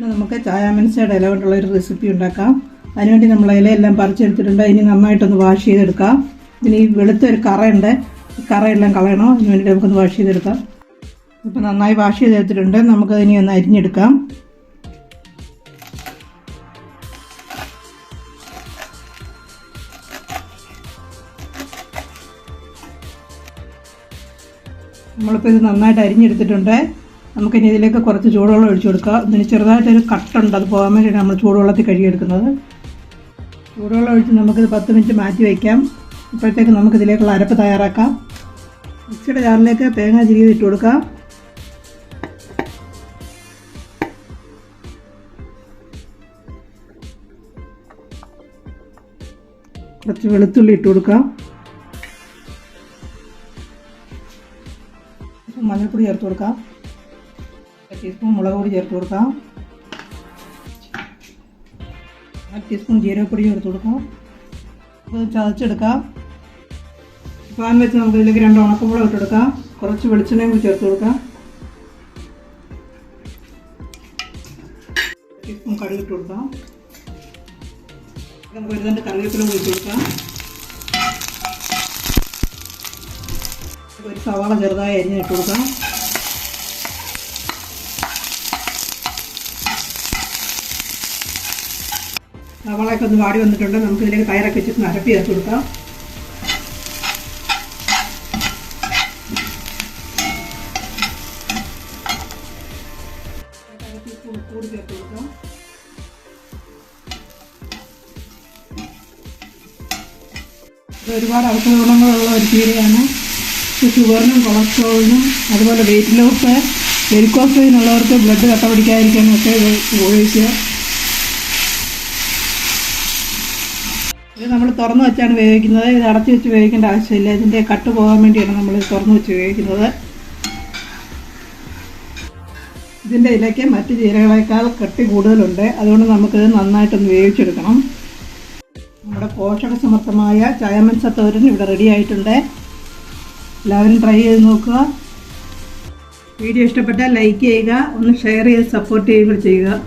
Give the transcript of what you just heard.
നമുക്ക് ചായാമൻസയുടെ ഇല കൊണ്ടുള്ള ഒരു റെസിപ്പി ഉണ്ടാക്കാം. അതിനുവേണ്ടി നമ്മൾ ഇലയെല്ലാം പറിച്ചെടുത്തിട്ടുണ്ട്. ഇനി നന്നായിട്ടൊന്ന് വാഷ് ചെയ്തെടുക്കാം. ഇനി ഈ ഒരു കറയുണ്ട്. കറയെല്ലാം കളയണം. അതിന് വേണ്ടി നമുക്കൊന്ന് വാഷ് ചെയ്തെടുക്കാം. ഇപ്പം നന്നായി വാഷ് ചെയ്തെടുത്തിട്ടുണ്ട്. നമുക്ക് ഇനി ഒന്ന് അരിഞ്ഞെടുക്കാം. നമ്മളിപ്പോൾ ഇത് നന്നായിട്ട് അരിഞ്ഞെടുത്തിട്ടുണ്ട്. നമുക്കിനി ഇതിലേക്ക് കുറച്ച് ചൂടുവെള്ളം ഒഴിച്ചു കൊടുക്കാം. ഇതിന് ചെറുതായിട്ടൊരു കട്ടുണ്ട് അത് പോകാൻ വേണ്ടിയിട്ട് നമ്മൾ ചൂടുവെള്ളത്തിൽ കഴുകിയെടുക്കുന്നത്. ചൂടുവെള്ളം ഒഴിച്ച് നമുക്കിത് പത്ത് മിനിറ്റ് മാറ്റി വയ്ക്കാം. ഇപ്പോഴത്തേക്ക് നമുക്കിതിലേക്കുള്ള അരപ്പ് തയ്യാറാക്കാം. മിക്സിയുടെ ജാറിലേക്ക് തേങ്ങ ചിരിയത് ഇട്ട് കൊടുക്കാം. കുറച്ച് വെളുത്തുള്ളി ഇട്ട് കൊടുക്കാം. മഞ്ഞൾപ്പൊടി ചേർത്ത് കൊടുക്കാം. ഒരു ടീസ്പൂൺ മുളക് പൊടി ചേർത്ത് കൊടുക്കാം. അര ടീസ്പൂൺ ജീരകപ്പൊടി ചേർത്ത് കൊടുക്കാം. അത് ചതച്ചെടുക്കാം. പാൻ വെച്ച് നമുക്ക് ഇതിലേക്ക് രണ്ട് ഉണക്കമുളക് ഇട്ടെടുക്കാം കുറച്ച് വെളിച്ചെണ്ണയും കൂടി ചേർത്ത് കൊടുക്കാം. ടീസ്പൂൺ കടുക് ഇട്ട് കൊടുക്കാം. നമുക്ക് ഒരു കറിവേപ്പില ഒഴിച്ച് കൊടുക്കാം. ഒരു സവാള ചെറുതായി അരിഞ്ഞിട്ട് കൊടുക്കാം. സവാളയൊക്കെ ഒന്ന് വാടി വന്നിട്ടുണ്ട്. നമുക്ക് ഇതിലേക്ക് തയ്യാറാക്കി വെച്ചിട്ട് അരപ്പി ചേർത്ത് കൊടുക്കാം. കൂടി ഒരുപാട് ഔഷധ ഗുണങ്ങളുള്ള ഒരു ചീരയാണ് ഷുഗറിനും കൊളസ്ട്രോളിനും അതുപോലെ വെയിറ്റ് ലോസ് വെരിക്കോസ് ഉള്ളവർക്ക് ബ്ലഡ് കട്ട പിടിക്കാതിരിക്കാനൊക്കെ ഉപയോഗിക്കുക. ഇത് നമ്മൾ തുറന്നു വെച്ചാണ് വേവിക്കുന്നത് ഇത് അടച്ചു വെച്ച് വേവിക്കേണ്ട ആവശ്യമില്ല. ഇതിന്റെ കട്ട് പോകാൻ വേണ്ടിയാണ് നമ്മൾ തുറന്നു വെച്ച് വേവിക്കുന്നത് ഇതിന്റെ ഇലയ്ക്ക് മറ്റ് ചീരകളേക്കാൾ കട്ടി കൂടുതലുണ്ട്. അതുകൊണ്ട് നമുക്കിത് നന്നായിട്ടൊന്ന് വേവിച്ചെടുക്കണം. നമ്മുടെ പോഷകസമൃദ്ധമായ ചായമൻ സത്തോരൻ ഇവിടെ റെഡി ആയിട്ടുണ്ട്. എല്ലാവരും ട്രൈ ചെയ്ത് നോക്കുക. വീഡിയോ ഇഷ്ടപ്പെട്ടാൽ ലൈക്ക് ചെയ്യുക. ഒന്ന് ഷെയർ ചെയ്ത് സപ്പോർട്ട് ചെയ്യുക ചെയ്യുക.